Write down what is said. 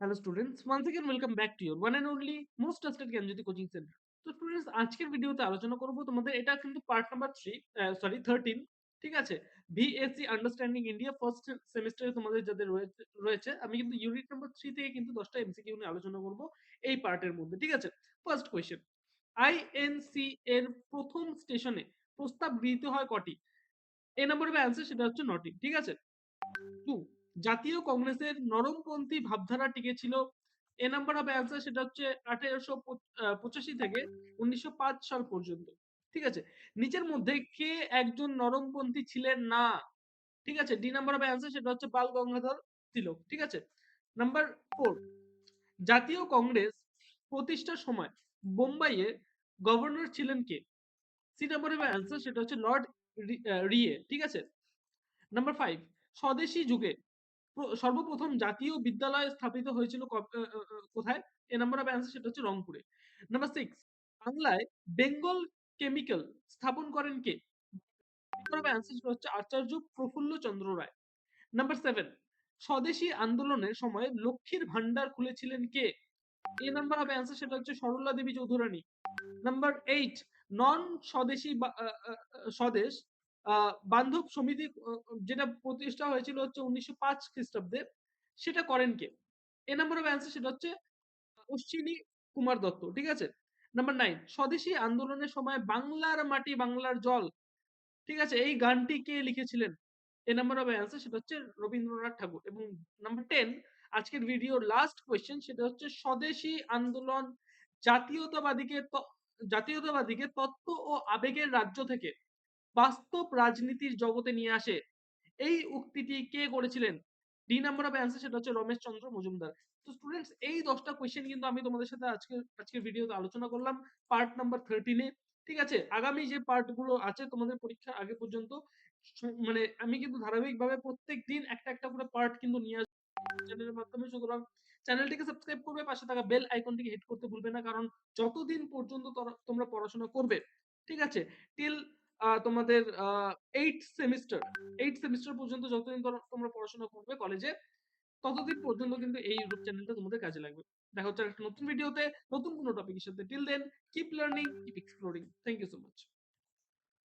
Hello students once again welcome back to your one and only most trusted Gyanjyoti coaching centre তো students আজকের ভিডিওতে আলোচনা করব তোমাদের এটা কিন্তু part number three sorry thirteen ঠিক আছে? বিএসসি আন্ডারস্ট্যান্ডিং ইন্ডিয়া ফার্স্ট সেমিস্টারে তোমাদের যাদের রয়েছে আমি কিন্তু ইউনিট নাম্বার থ্রি থেকে কিন্তু দশটা এমসিকিউ নিয়ে আলোচনা করব এই পার্টের মধ্যে, ঠিক আছে? ফার্স্ট কোয়েশ্চেন আইএনসি এর প্রথম স্টেশনে প্রস্তাব গৃহীত হয় কটি? এ নম্বরের অ্যান্সার সেটা হচ্ছে নটি, ঠিক আছে? টু জাতীয় কংগ্রেসের নরমপন্থী ভাবধারা টিকে ছিল। এ নাম্বার হবে অ্যান্সার সেটা হচ্ছে আঠেরোশো পঁচাশি থেকে উনিশশো পাঁচ সাল পর্যন্ত। ঠিক আছে? নিচের মধ্যে কে একজন নরমপন্থী ছিলেন না? ঠিক আছে? ডি নাম্বার হবে অ্যান্সার সেটা হচ্ছে বাল গঙ্গাধর তিলক। ঠিক আছে? নাম্বার ফোর জাতীয় কংগ্রেস প্রতিষ্ঠার সময় বোম্বাইয়ে গভর্নর ছিলেন কে? সি নাম্বার হবে অ্যান্সার সেটা হচ্ছে লর্ড রিয়ে। ঠিক আছে? নাম্বার ফাইভ স্বদেশী যুগে সর্বপ্রথম জাতীয় বিদ্যালয় স্থাপিত হয়েছিল কোথায়? এ নাম্বার অফ অ্যান্সার সেটা হচ্ছে রংপুরে। নাম্বার সিক্স বাংলায় বেঙ্গল কেমিক্যাল স্থাপন করেন কে? সেটা হচ্ছে আচার্য প্রফুল্ল চন্দ্র রায়। নাম্বার সেভেন স্বদেশী আন্দোলনের সময় লক্ষ্মীর ভান্ডার খুলেছিলেন কে? এ নাম্বার হবে অ্যান্সার সেটা হচ্ছে সরলা দেবী চৌধুরানী। নাম্বার এইট নন স্বদেশী স্বদেশ বান্ধব সমিতি যেটা প্রতিষ্ঠা হয়েছিল হচ্ছে উনিশশো পাঁচ খ্রিস্টাব্দে, সেটা করেন কে? এ নাম্বার অফ অ্যান্সার সেটা হচ্ছে অশ্বিনী কুমার দত্ত, ঠিক আছে? নাম্বার নাইন স্বদেশী আন্দোলনের সময় বাংলার মাটি, বাংলার জল, ঠিক আছে? এই গানটি কে লিখেছিলেন? এ নাম্বার অফ অ্যান্সার সেটা হচ্ছে রবীন্দ্রনাথ ঠাকুর এবং নাম্বার টেন আজকের ভিডিওর লাস্ট কোয়েশ্চেন সেটা হচ্ছে স্বদেশী আন্দোলন জাতীয়তাবাদীকে জাতীয়তাবাদীকে তত্ত্ব ও আবেগের রাজ্য থেকে বাস্তব রাজনীতির জগতে নিয়ে আসে। এই উক্তিটি কে করেছিলেন? ডি নাম্বার অফ অ্যান্সার সেটা হচ্ছে রমেশ চন্দ্র মজুমদার। তো স্টুডেন্টস এই দশটা কোয়েশ্চেন কিন্তু আমি তোমাদের সাথে আজকে, আজকের ভিডিওতে আলোচনা করলাম। পার্ট নাম্বার থার্টিনে ঠিক আছে? আগামী যে পার্টগুলো আছে তোমাদের পরীক্ষার আগে পর্যন্ত মানে আমি কিন্তু ধারাবাহিকভাবে প্রত্যেক দিন একটা একটা করে পার্ট কিন্তু নিয়ে আসব চ্যানেলের মাধ্যমে। সুতরাং চ্যানেলটিকে সাবস্ক্রাইব করবে, পাশে থাকা বেল আইকনটিকে হিট করতে ভুলবে না। কারণ যতদিন পর্যন্ত তোমরা পড়াশোনা করবে, ঠিক আছে? টিল তোমাদের এইট সেমিস্টার এইট সেমিস্টার পর্যন্ত যতদিন তোমরা পড়াশোনা করবে কলেজে ততদিন পর্যন্ত কিন্তু এই ইউটিউব চ্যানেলটা তোমাদের কাজে লাগবে। দেখা হচ্ছে একটা নতুন ভিডিওতে নতুন কোনো টপিকের সাথে। Till then keep learning keep exploring thank you so much